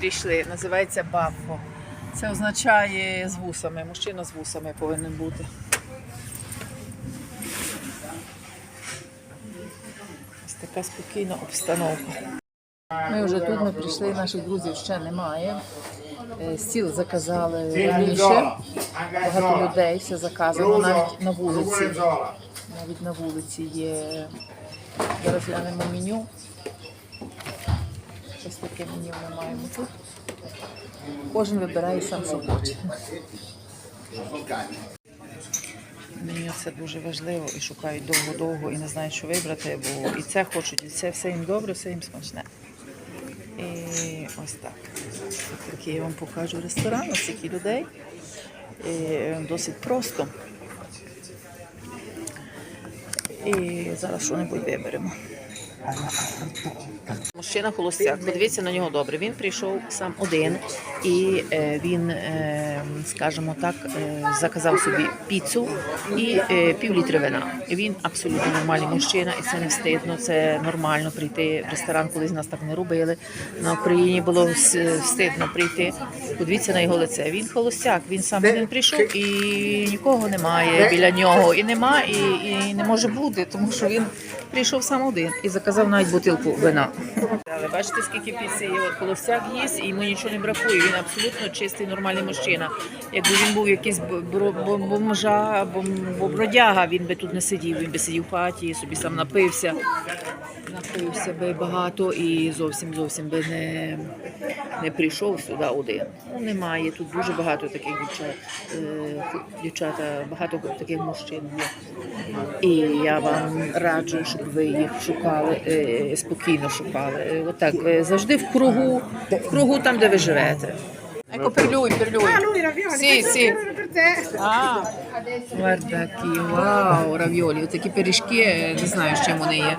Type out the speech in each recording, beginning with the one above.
прийшли. Називається Баффо. Це означає з вусами. Мужчина з вусами повинен бути. Ось така спокійна обстановка. Ми вже тут ми прийшли, наших друзів ще немає. Е, Стіл заказали раніше. Багато людей все заказано навіть на вулиці. Навіть на вулиці є. Зараз глянемо меню. Ось таке меню ми маємо тут. Кожен вибирає сам, що хоче. Меню це дуже важливо і шукають довго-довго і не знають, що вибрати, бо і це хочуть, і це все їм добре, все їм смачне. І ось так. Такий я вам покажу ресторан, ось такий людей. І досить просто. І зараз що-небудь виберемо. Мужчина холостяк, подивіться на нього добре. Він прийшов сам один і е, він, е, скажімо так, е, заказав собі піцу і е, пів літри вина. Він абсолютно нормальний мужчина, і це не встидно. Це нормально прийти в ресторан, колись нас так не робили. На Україні було встидно прийти. Подивіться на його лице. Він холостяк, він сам один прийшов і нікого немає біля нього. І нема, і, і не може бути, тому що він прийшов сам один і заказав навіть бутилку вина. Але бачите, скільки піці є. От холостяк їсть, і йому нічого не бракує. Він абсолютно чистий, нормальний мужчина. Якби він був якийсь бомжа, бом- бродяга, він би тут не сидів. Він би сидів в хаті, собі сам напився. Напився би багато і зовсім зовсім би не, не прийшов сюди один. Ну немає. Тут дуже багато таких дівчат. Е, Дівчата, багато таких мужчин є. І я вам раджу, щоб ви їх шукали, е, спокійно шукали. Е, Отак, завжди в кругу, в кругу там, де ви живете. Ecco per lui, per lui. Ah, lui ravioli, Sì, sì. per te. А, guarda які, вау, равіолі. Такі пиріжки, не знаю, з чим вони є.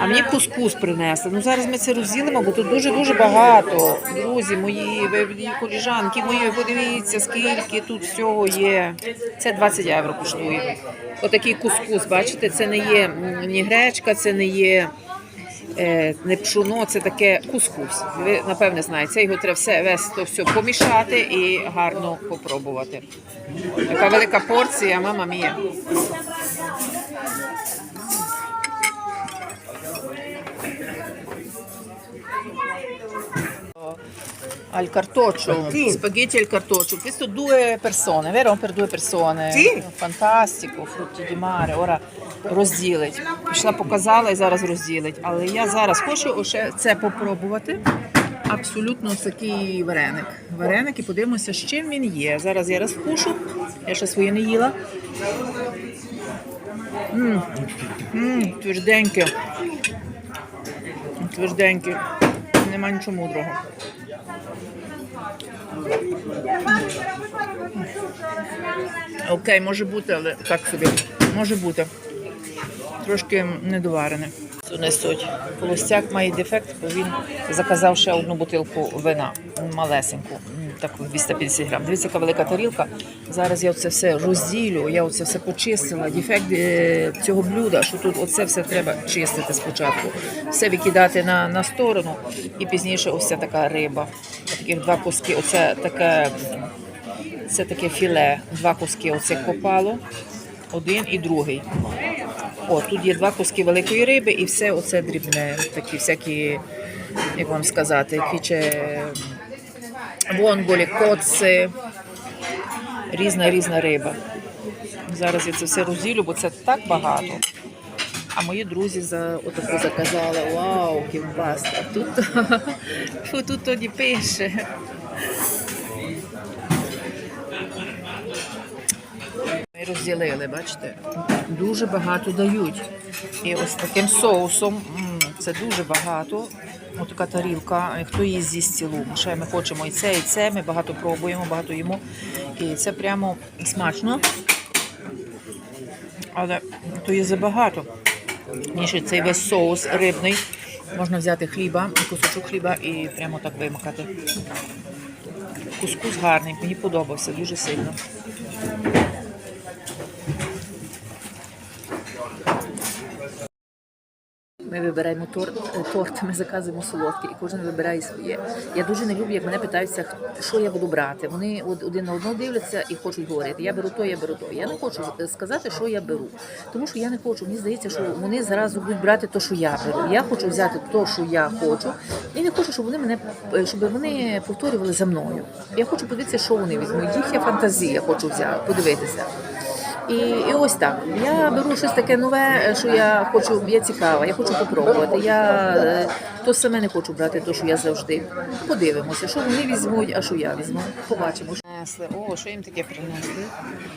А мені кускус принесли. Ну зараз ми це розділимо, бо тут дуже-дуже багато. Друзі мої, ви мої коліжанки мої, подивіться, скільки тут всього є. Це 20 євро коштує. Отакий кускус, бачите, це не є м, ні гречка, це не є. Е, Не пшуно, це таке кускус. Ви напевне знаєте, його треба все весь то все помішати і гарно попробувати. Така велика порція, мама мія. Al cartoccio, spaghetti al cartoccio. Questo due persone, vero? Per due persone. Sì. Fantastico, frutti di mare. Ora розділить. Пішла, показала і зараз розділить. Але я зараз хочу ще це попробувати. Абсолютно такий вареник. Вареник і подивимося, з чим він є. Зараз я розкушу. Я ще своє не їла. М, м, Тверденьке. Тверденьке. Нема нічого мудрого. Окей, може бути, але так собі. Може бути. Трошки недоварене. Несуть. Холостяк має дефект, бо він заказав ще одну бутилку вина малесеньку, таку 250 грам. Дивіться, яка велика тарілка. Зараз я це все розділю, я оце все почистила. Дефект е, цього блюда, що тут оце все треба чистити спочатку. Все викидати на, на сторону і пізніше ось ця така риба. Таких два куски. Оце таке, це таке філе. Два куски оце копало, один і другий. О, тут є два куски великої риби і все оце дрібне, такі всякі, як вам сказати, кіче вонголі, коци, різна різна риба. Зараз я це все розділю, бо це так багато. А мої друзі за отаку заказали. Вау, кімбаста. Тут, тут тоді пише. Ми розділили, бачите? Дуже багато дають. І ось таким соусом це дуже багато. Ось така тарілка. Хто її з'їсть цілу? Ще ми хочемо і це, і це. Ми багато пробуємо, багато їмо. І це прямо смачно. Але то є забагато. Ніж цей весь соус рибний. Можна взяти хліба, кусочок хліба і прямо так вимакати. Кускус гарний, мені подобався дуже сильно. Ми вибираємо торт, торт, ми заказуємо солодкий, і кожен вибирає своє. Я дуже не люблю, як мене питаються, що я буду брати. Вони один на одного дивляться і хочуть говорити. Я беру то, я беру то. Я не хочу сказати, що я беру. Тому що я не хочу. Мені здається, що вони зразу будуть брати те, що я беру. Я хочу взяти те, що я хочу, і не хочу, щоб вони мене е, щоб вони повторювали за мною. Я хочу подивитися, що вони візьмуть. Їхня фантазія хочу взяти, подивитися. І, і ось так. Я беру щось таке нове, що я хочу, я цікава, я хочу попробувати. Я е, то саме не хочу брати, то що я завжди. Подивимося, що вони візьмуть, а що я візьму. Побачимо. Принесли. О, що їм таке принесли?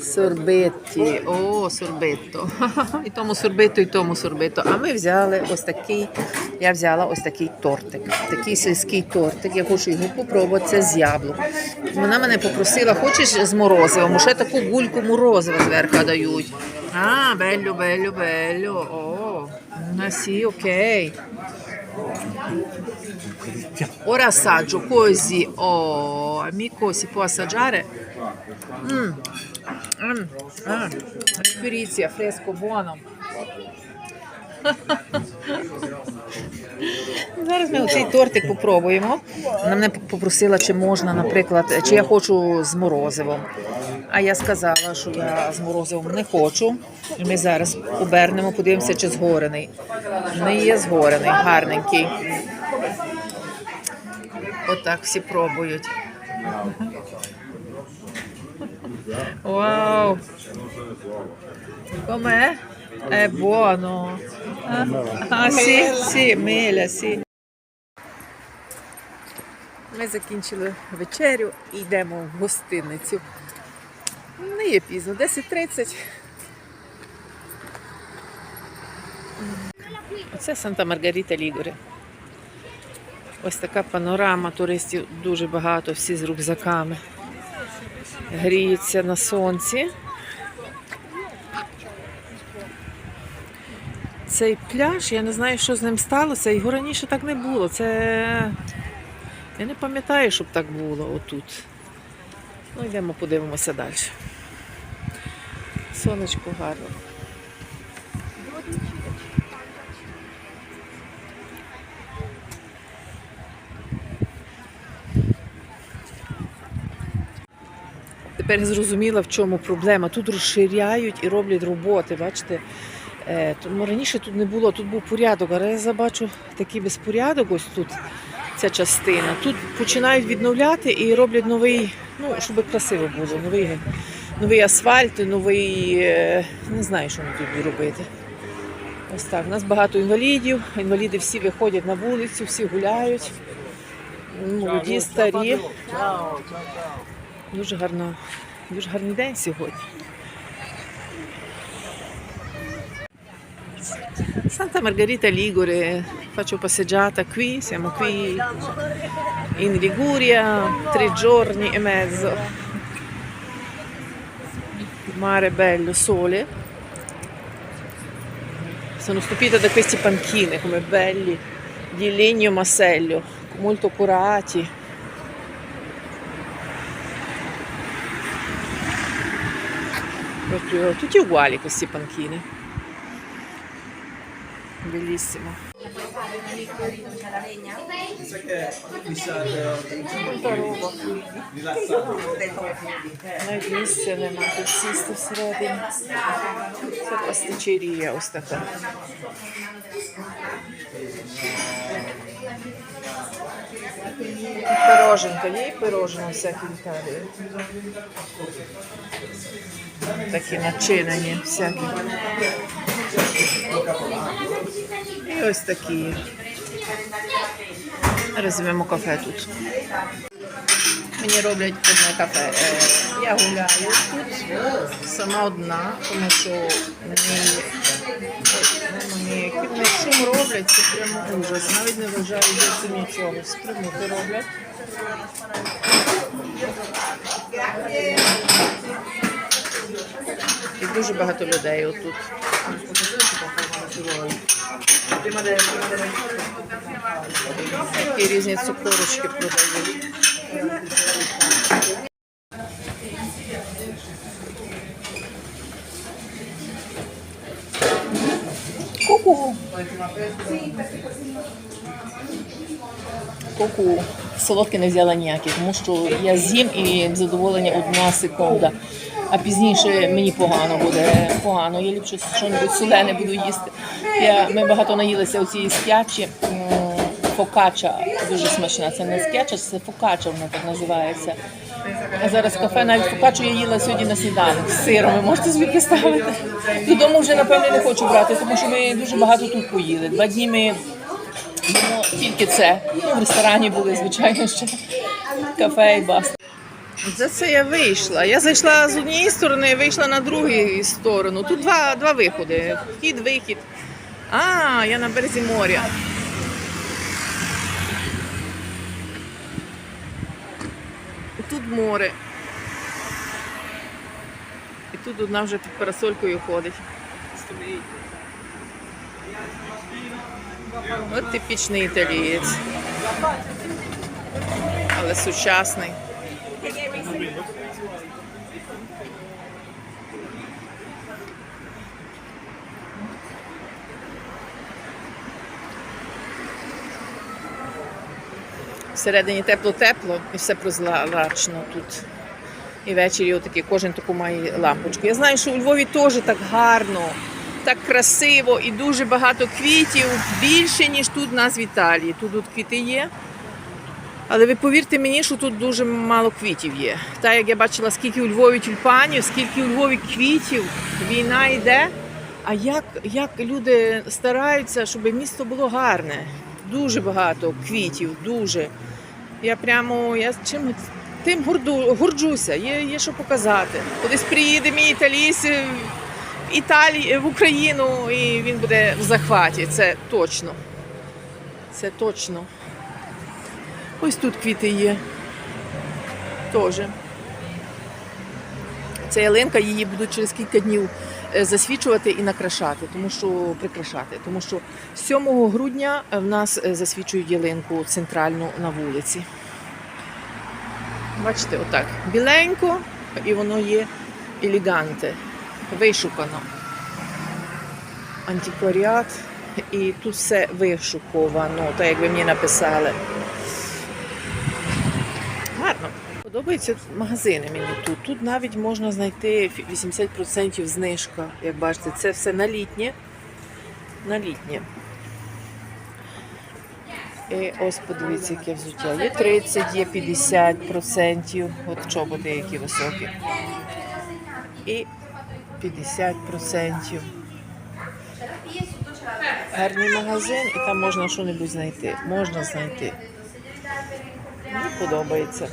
Сорбетті. О, сорбетто. І тому сорбетто, і тому сорбетто. А ми взяли ось такий. Я взяла ось такий тортик. Такий сільський тортик. Я хочу його попробувати. Це з яблук. Вона мене попросила, хочеш з морозивом? Ще таку гульку морозива зверху дають. А, белло, белло, белло. О, ah, sì, ok. Ora assaggio così. Oh, amico, si può assaggiare? Mm. Mm. Ah, Sprizia, fresco, buono. Зараз ми цей тортик попробуємо. Вона мене попросила, чи можна, наприклад, чи я хочу з морозивом. А я сказала, що я з морозивом не хочу. І Ми зараз обернемо, подивимося, чи згорений. Не є згорений, гарненький. Отак всі пробують. Com'è? È buono. Ah, ah sì, sì, mela, sì. Ми закінчили вечерю і йдемо в гостиницю. Не є пізно, 10.30. Оце Санта Маргарита Лігоре. Ось така панорама, туристів дуже багато, всі з рюкзаками. Гріються на сонці. Цей пляж, я не знаю, що з ним сталося. Його раніше так не було. Це. Я не пам'ятаю, щоб так було отут. Ну, йдемо, подивимося далі. Сонечко гарне. Тепер зрозуміла, в чому проблема. Тут розширяють і роблять роботи. Бачите, Е, тому раніше тут не було, тут був порядок, але я забачу такий безпорядок. Ось тут ця частина. Тут починають відновляти і роблять новий, ну щоб красиво було, новий, новий асфальт, новий. е, Не знаю, що вони тут робити. Ось так. У нас багато інвалідів. Інваліди всі виходять на вулицю, всі гуляють. Молоді, старі. Дуже гарно, дуже гарний день сьогодні. Santa Margherita Ligure, faccio passeggiata qui, siamo qui in Liguria, tre giorni e mezzo. Mare bello, sole. Sono stupita da questi panchine, come belli, di legno massello, molto curati. Proprio tutti uguali questi panchini. Bellissimo. Tanta roba qui. Навіть місця нема, тут сісти всередині. Це пастичерія ось така. Пироженка, є і пирожена всякі в Італії. Такі начинені всякі. І ось такі. Розвивемо кафе тут. Мені роблять одне кафе. Е, Я гуляю тут сама одна, тому що мені, який шум роблять, це прямо ужас. Навіть не вважаю зовсім нічого. Спрямути роблять. І дуже багато людей отут. Такі різні цукорочки продають. Ку-ку. Коку солодке не взяла ніякі, тому що я з'їм і задоволення одна секунда. А пізніше мені погано буде. Погано. Я ліпше щось солене буду їсти. Я, ми багато наїлися у цієї скячі. м, Фокача дуже смачна. Це не скяча, це фокача, вона так називається. А зараз кафе навіть фокачу я їла сьогодні на сніданок з сиром. Ви можете собі представити? Додому вже напевне не хочу брати, тому що ми дуже багато тут поїли. Два дні ми їмо тільки це. Ну, в ресторані були, звичайно, ще кафе і баста. За це я вийшла. Я зайшла з однієї сторони, вийшла на другу сторону. Тут два, два виходи. Вхід, вихід. А, я на березі моря. Тут море. І тут одна вже під парасолькою ходить. От типічний італієць. Але сучасний. Всередині тепло-тепло і все прозрачно тут. І ввечері отакі, кожен таку має лампочку. Я знаю, що у Львові теж так гарно, так красиво і дуже багато квітів, більше, ніж тут у нас в Італії. Тут тут квіти є. Але ви повірте мені, що тут дуже мало квітів є. Так як я бачила, скільки у Львові тюльпанів, скільки у Львові квітів, війна йде. А як, як люди стараються, щоб місто було гарне. Дуже багато квітів, дуже. Я прямо я чим тим горду, горджуся, є, є що показати. Кудись приїде мій італійсь в Італії, в Україну, і він буде в захваті. Це точно. Це точно. Ось тут квіти є. Теж. Ця ялинка її будуть через кілька днів е, засвічувати і накрашати, тому що прикрашати. Тому що 7 грудня в нас е, засвічують ялинку центральну на вулиці. Бачите, отак. Біленько, і воно є елеганте, вишукано. Антикваріат. І тут все вишуковано, так як ви мені написали. Гарно. Подобаються магазини мені тут. Тут навіть можна знайти 80% знижка. Як бачите, це все на літнє. На літнє. І ось подивіться, яке взуття. Є 30, є 50%. От чоботи які високі. І 50%. Гарний магазин, і там можна що-небудь знайти. Можна знайти. Мені подобається.